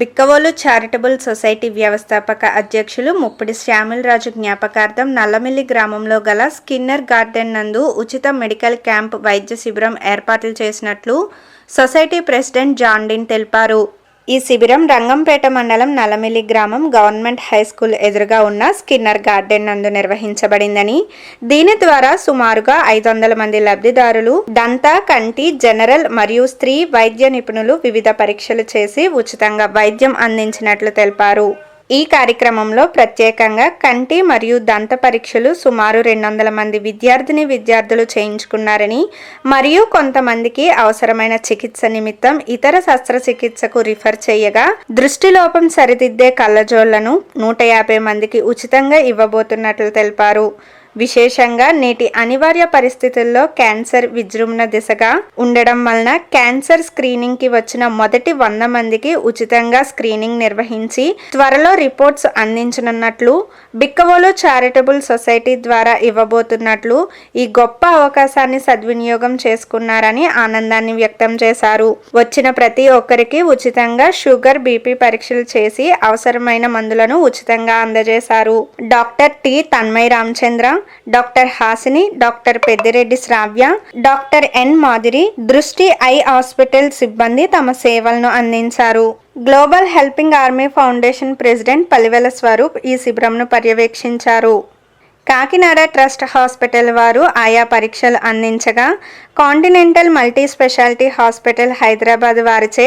Bikkavolu charitable society వ్యవస్థాపక అధ్యక్షులు ముప్పిడి శ్యామిలరాజు జ్ఞాపకార్థం నల్లమిల్లి గ్రామంలో గల స్కిన్నర్ గార్డెన్ నందు ఉచిత మెడికల్ క్యాంప్ వైద్య శిబిరం ఏర్పాట్లు చేసినట్లు సొసైటీ ప్రెసిడెంట్ జాన్డిన్ తెలిపారు. ఈ శిబిరం రంగంపేట మండలం నలమిలి గ్రామం గవర్నమెంట్ హై స్కూల్ ఎదురుగా ఉన్న స్కిన్నర్ గార్డెన్ నందు నిర్వహించబడిందని దీని ద్వారా సుమారుగా ఐదు వందల మంది లబ్ధిదారులు దంత కంటి జనరల్ మరియు స్త్రీ వైద్య నిపుణులు వివిధ పరీక్షలు చేసి ఉచితంగా వైద్యం అందించినట్లు తెలిపారు. ఈ కార్యక్రమంలో ప్రత్యేకంగా కంటి మరియు దంత పరీక్షలు సుమారు రెండు వందల మంది విద్యార్థిని విద్యార్థులు చేయించుకున్నారని మరియు కొంతమందికి అవసరమైన చికిత్స నిమిత్తం ఇతర శస్త్రచికిత్సకు రిఫర్ చేయగా దృష్టిలోపం సరిదిద్దే కళ్ళజోళ్ళను నూట యాభై మందికి ఉచితంగా ఇవ్వబోతున్నట్లు తెలిపారు. విశేషంగా నేటి అనివార్య పరిస్థితుల్లో క్యాన్సర్ విజృంభణ దిశగా ఉండడం వలన క్యాన్సర్ స్క్రీనింగ్కి వచ్చిన మొదటి వంద మందికి ఉచితంగా స్క్రీనింగ్ నిర్వహించి త్వరలో రిపోర్ట్స్ అందించనున్నట్లు బిక్కవోలో చారిటబుల్ సొసైటీ ద్వారా ఇవ్వబోతున్నట్లు ఈ గొప్ప అవకాశాన్ని సద్వినియోగం చేసుకున్నారని ఆనందాన్ని వ్యక్తం చేశారు. వచ్చిన ప్రతి ఒక్కరికి ఉచితంగా షుగర్ బీపీ పరీక్షలు చేసి అవసరమైన మందులను ఉచితంగా అందజేశారు. Doctor T Tanmay Ramachandra doctor Hasini doctor Peddireddy Sravya doctor N మాదిరి దృష్టి ఐ హాస్పిటల్ సిబ్బంది తమ సేవలను అందించారు. Global helping army foundation president Palivela Swaroop ఈ శిబిరంను పర్యవేక్షించారు. కాకినాడ ట్రస్ట్ హాస్పిటల్ వారు ఆయా పరీక్షలు అందించగా continental multi specialty hospital Hyderabad వారిచే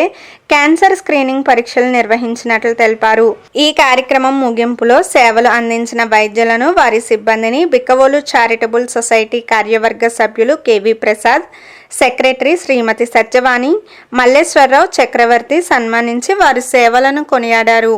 క్యాన్సర్ స్క్రీనింగ్ పరీక్షలు నిర్వహించినట్లు తెలిపారు. ఈ కార్యక్రమం ముగింపులో సేవలు అందించిన వైద్యులను వారి సిబ్బందిని బిక్కవోలు చారిటబుల్ సొసైటీ కార్యవర్గ సభ్యులు K V Prasad secretary Shrimati Satyavani Malleswararao Chakravarthy సన్మానించి వారి సేవలను కొనియాడారు.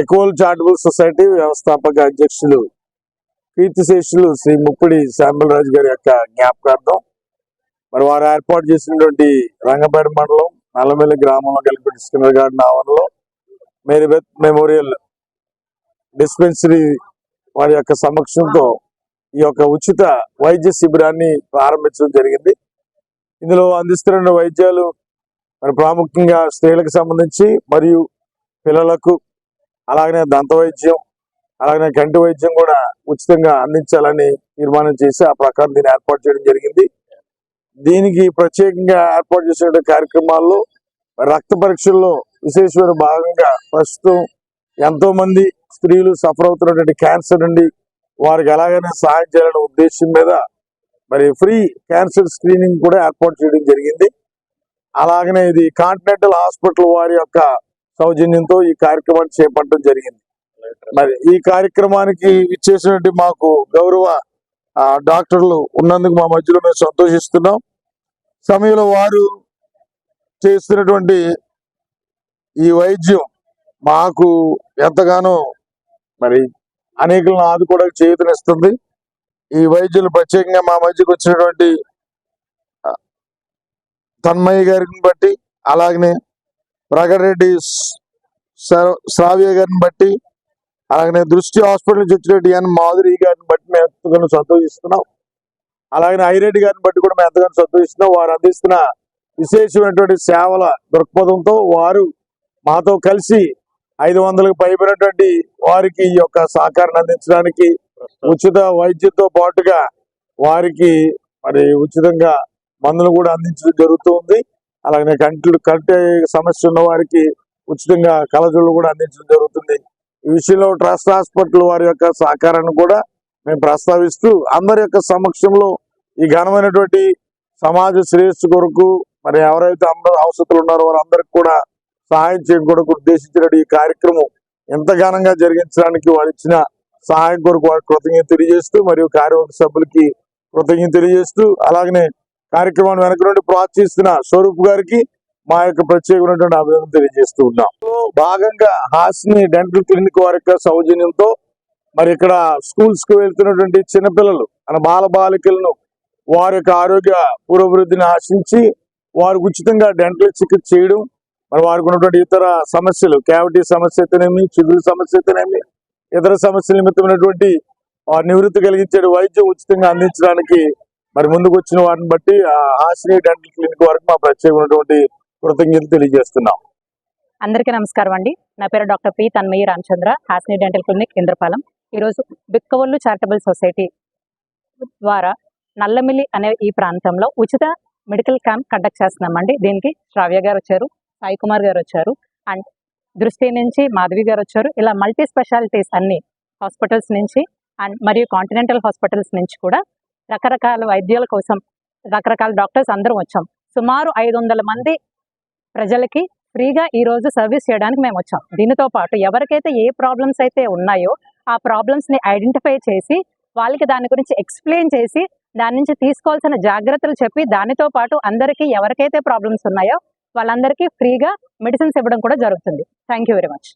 బెకోల్ చారిటబుల్ సొసైటీ వ్యవస్థాపక అధ్యక్షులు కీర్తిశేషులు శ్రీ ముప్పిడి శాంబలరాజు గారి యొక్క జ్ఞాపకార్థం. మరి వారు ఏర్పాటు చేసినటువంటి రంగపేట మండలం నల్లమెల్లి గ్రామంలో కలిపి స్కిన్నర్ గార్డెన్ ఆవరణలో మేరీబెత్ మెమోరియల్ డిస్పెన్సరీ వారి యొక్క సమక్షంతో ఈ యొక్క ఉచిత వైద్య శిబిరాన్ని ప్రారంభించడం జరిగింది. ఇందులో అందిస్తున్న వైద్యాలు మరి ప్రాముఖ్యంగా స్త్రీలకు సంబంధించి మరియు పిల్లలకు అలాగనే దంత వైద్యం అలాగనే కంటి వైద్యం కూడా ఉచితంగా అందించాలని తీర్మానం చేసి ఆ ప్రకారం దీన్ని ఏర్పాటు చేయడం జరిగింది. దీనికి ప్రత్యేకంగా ఏర్పాటు చేసిన కార్యక్రమాల్లో రక్త పరీక్షల్లో విశేషమైన భాగంగా ప్రస్తుతం ఎంతో మంది స్త్రీలు సఫర్ అవుతున్నటువంటి క్యాన్సర్ నుండి వారికి ఎలాగైనా సహాయం చేయాలనే ఉద్దేశం మీద మరి ఫ్రీ క్యాన్సర్ స్క్రీనింగ్ కూడా ఏర్పాటు చేయడం జరిగింది. అలాగనే ఇది కాంటినెంటల్ హాస్పిటల్ వారి యొక్క సౌజన్యంతో ఈ కార్యక్రమాన్ని చేపట్టడం జరిగింది. మరి ఈ కార్యక్రమానికి ఇచ్చేసినటువంటి మాకు గౌరవ డాక్టర్లు ఉన్నందుకు మా మధ్యలో మేము సంతోషిస్తున్నాం. సమయంలో వారు చేస్తున్నటువంటి ఈ వైద్యం మాకు ఎంతగానో మరి అనేకులను ఆదుకోవడానికి చేయూతనిస్తుంది. ఈ వైద్యులు ప్రత్యేకంగా మా మధ్యకు వచ్చినటువంటి తన్మయ్య గారిని బట్టి అలాగనే రగరెడ్డి శ్రావ్య గారిని బట్టి అలాగనే దృష్టి హాస్పిటల్ నుంచి వచ్చినట్టు మాధురి గారిని బట్టి మేము ఎంతగానో సంతోషిస్తున్నాం. అలాగనే ఐరెడ్డి గారిని బట్టి కూడా మేము ఎంతగానో సంతోషిస్తున్నాం. వారు అందిస్తున్న విశేషమైనటువంటి సేవల దృక్పథంతో వారు మాతో కలిసి ఐదు వందలకు పైబడినటువంటి వారికి ఈ యొక్క సహకారాన్ని అందించడానికి ఉచిత వైద్యంతో పాటుగా వారికి మరి ఉచితంగా మందులు కూడా అందించడం జరుగుతుంది అలాగే కంటి కంటి సమస్య ఉన్న వారికి ఉచితంగా కళజుళ్ళు కూడా అందించడం జరుగుతుంది. ఈ విషయంలో ట్రస్ట్ హాస్పిటల్ వారి యొక్క సహకారాన్ని కూడా మేము ప్రస్తావిస్తూ అందరి యొక్క సమక్షంలో ఈ ఘనమైనటువంటి సమాజ శ్రేయస్సు కొరకు మరి ఎవరైతే అందరూ అవసరాలు ఉన్నారో వారందరికి కూడా సహాయం చేయడం కొరకు ఉద్దేశించిన ఈ కార్యక్రమం ఎంత ఘనంగా జరిగించడానికి వారు ఇచ్చిన సహాయం కొరకు వారికి కృతజ్ఞత తెలియజేస్తూ మరియు కార్యవర్గ సభ్యులకి కృతజ్ఞత తెలియజేస్తూ అలాగనే కార్యక్రమాన్ని వెనక నుండి ప్రోత్సహిస్తున్న స్వరూప్ గారికి మా యొక్క ప్రత్యేకమైనటువంటి అభినందన తెలియజేస్తూ ఉన్నాం. భాగంగా హాస్ని డెంటల్ క్లినిక్ వారి యొక్క సౌజన్యంతో మరి ఇక్కడ స్కూల్స్కు వెళ్తున్నటువంటి చిన్నపిల్లలు మన బాల బాలికలను వారి యొక్క ఆరోగ్య పురోభివృద్ధిని ఆశించి వారికి ఉచితంగా డెంటల్ చికిత్స చేయడం మరి వారికి ఉన్నటువంటి ఇతర సమస్యలు క్యావిటీ సమస్య అయితేనేమి చిగురు సమస్య అయితేనేమి ఇతర సమస్యల నిమిత్తమైనటువంటి వారి నివృత్తి కలిగించే వైద్యం ఉచితంగా అందించడానికి మరి ముందుకు వచ్చిన వాటిని బట్టి హాసిని డెంటల్ క్లినిక్ వరకు మా ప్రత్యేకమైనటువంటి కృతజ్ఞతలు తెలియజేస్తున్నాం. అందరికీ నమస్కారం అండి. నా పేరు doctor P Tanmayya Ramachandra Hasini dental clinic Indrapalem. ఈరోజు బిక్కవల్లు చారిటబుల్ సొసైటీ ద్వారా నల్లమిల్లి అనే ఈ ప్రాంతంలో ఉచిత మెడికల్ క్యాంప్ కండక్ట్ చేస్తున్నామండి. దీనికి శ్రావ్య గారు వచ్చారు సాయి కుమార్ గారు వచ్చారు అండ్ దృష్టి నుంచి మాధవి గారు వచ్చారు. ఇలా మల్టీ స్పెషాలిటీస్ అన్ని హాస్పిటల్స్ నుంచి అండ్ మరియు కాంటినెంటల్ హాస్పిటల్స్ నుంచి కూడా రకరకాల వైద్యాల కోసం రకరకాల డాక్టర్స్ అందరం వచ్చాం. సుమారు ఐదు వందల మంది ప్రజలకి ఫ్రీగా ఈరోజు సర్వీస్ చేయడానికి మేము వచ్చాం. దీనితో పాటు ఎవరికైతే ఏ ప్రాబ్లమ్స్ అయితే ఉన్నాయో ఆ ప్రాబ్లమ్స్ని ఐడెంటిఫై చేసి వాళ్ళకి దాని గురించి ఎక్స్ప్లెయిన్ చేసి దాని నుంచి తీసుకోవాల్సిన జాగ్రత్తలు చెప్పి దానితో పాటు అందరికీ ఎవరికైతే ప్రాబ్లమ్స్ ఉన్నాయో వాళ్ళందరికీ ఫ్రీగా మెడిసిన్స్ ఇవ్వడం కూడా జరుగుతుంది. Thank you very much